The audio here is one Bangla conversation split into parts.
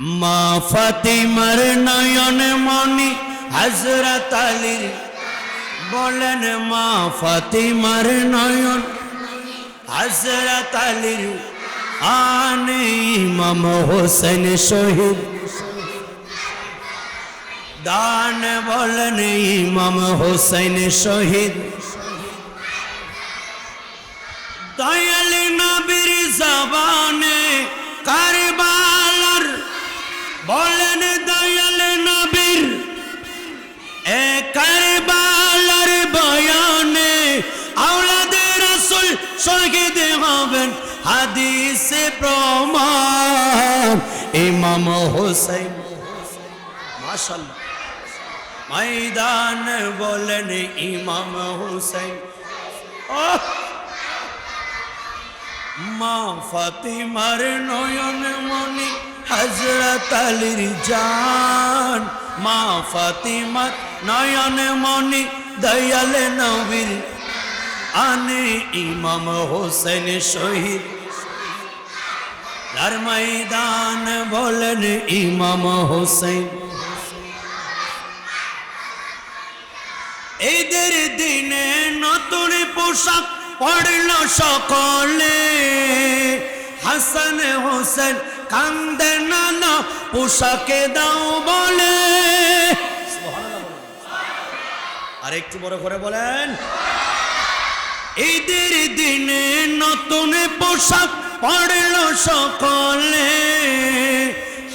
মা ফাতিমার নয়ন মনি হজরত আলীর বলেন, মা ফাতিমার নয়ন হজরত আলীর আনে ইমাম হোসেন শহীদ। দান বলেন, ইমাম হোসেন শহীদ। দয়াল নবীর জবানে কারবালার বয়ানে আওলাদে রাসূল শহীদ হবেন হাদিসে প্রমাণ। ইমাম হোসেন মাশাআল্লাহ। ময়দান বলেন ইমাম হোসেন মা ফাতিমার নয়ন মনি হজরত আলীর জান, মা ফাতিমার নয়ন মনি দয়াল নবীর আনে ইমাম হোসেন শহীদ। লার ময়দান বলেন ইমাম হোসেন। এদের দিনে নতুন পোশাক পড়ল সকলে। হাসান হোসেন কান্দে নানা পোশাকে দাও বলে। আর একটু বড় করে বলেন, ঈদের দিনে নতুন পোশাক পড়ল সকলে।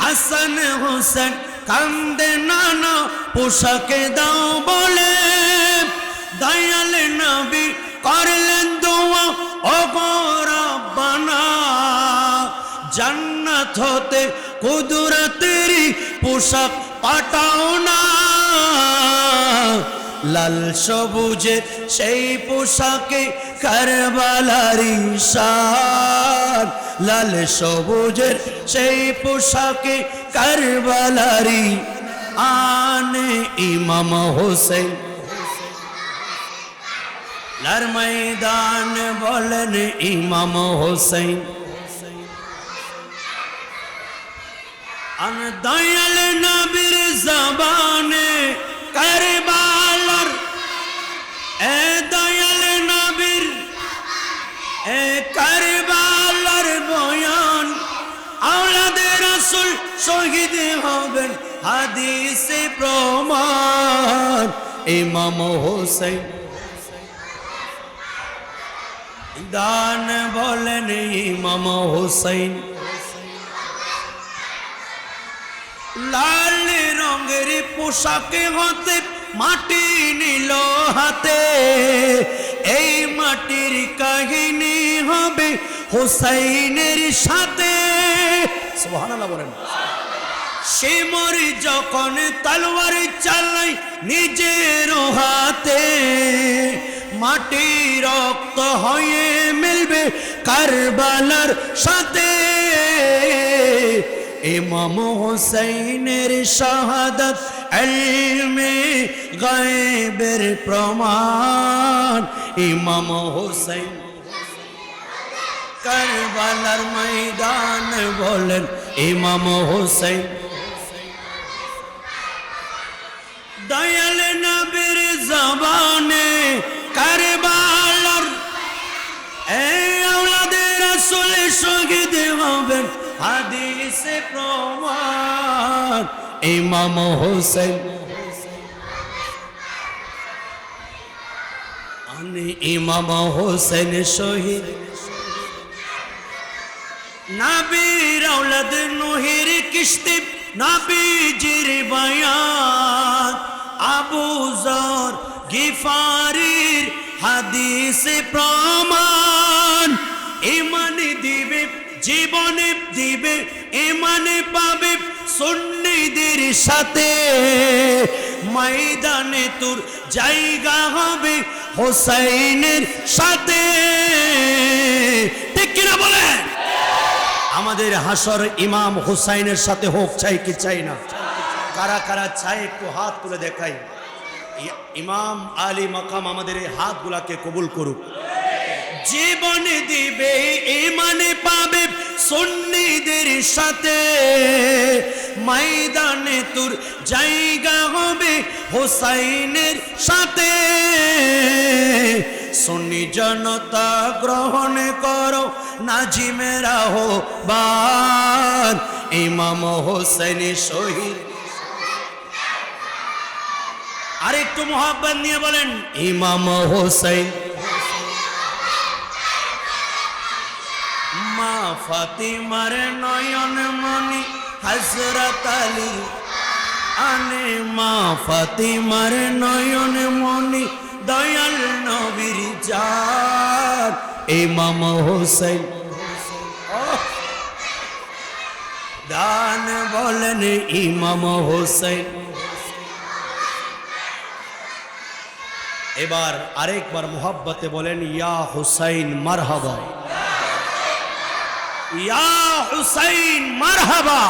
হাসান হোসেন কান্দে নানা পোশাকে দাও বলে। দয়াল নবী করলেন জান্নাত হতে কুদরতেরি পোশাক পাঠাও না। লাল সবুজে সেই পোশাকে কারবালারি শান লাল সবুজের সেই পোশাকে কারবালারি আনে ইমাম হোসেন। লার ময়দান বলেন ইমাম হোসেন। আন দয়াল নবীর জবানে কারবালার। এ দয়াল নবীর, এ কারবালার বয়ান। আওলাদে রাসূল শহীদ হবেন হাদিসে প্রমাণ। ইমাম হোসেন দান বলেন ইমাম হোসেন লাল রঙের পোশাকে হতে মাটি নিল হাতে। এই মাটির কাহিনী হবে হোসাইনের সাথে। সুবহানাল্লাহ বলেন। সে মরি যখন তলোয়ার চালাই নিজের হাতে। মাটি রক্ত হয়ে মিলবে কারবালার সাথে। ইমাম হুসাইনের শাহাদত এলমে গায়েবের প্রমাণ। ইমাম হুসাইন কারবালার ময়দান বলেন ইমাম হুসাইন দয়াল হাদিসে প্রমাণ, ইমাম হোসেন। আনি ইমাম হোসেন শহীদ। নাবির আওলাদ নহির কিস্তি নাবিজির বয়ান। আবু জর গিফারির হাদিসে প্রমাণ, ইমানে দিবে জীবনে দিবে ইমানে পাবে সুন্নিদের সাথে। ময়দানে তোর জায়গা হবে হোসাইনের সাথে। ঠিক কিনা বলেন? আমাদের হাসর ইমাম হুসাইনের সাথে হোক, চাই কি চাই না? কারা কারা চাই একটু হাত তুলে দেখাই। ইমাম আলী মাকাম আমাদের এই হাতগুলাকে কবুল করুক। জীবনে দিবে ইমানে পাবে সুন্নিদের সাথে ময়দানে তোর জায়গা হবে হোসাইনের সাথে। সুন্নি জনতা গ্রহণ করো, নাজিমেরা হো বান ইমাম হোসেন শহীদ। আরেকটু মোহাব্বত নিয়ে বলেন, ইমাম হোসেন মা ফাতিমার নয়ন মনি হজরত আলী। আনে মা ফাতিমার নয়ন মনি দয়াল নবীর জান ইমাম হোসেন দান বলেন ইমাম হোসেন। এবার আরেকবার মোহাব্বতে বলেন, ইয়া হুসাইন, মারহাবা। ইয়া হুসাইন মারহাবা।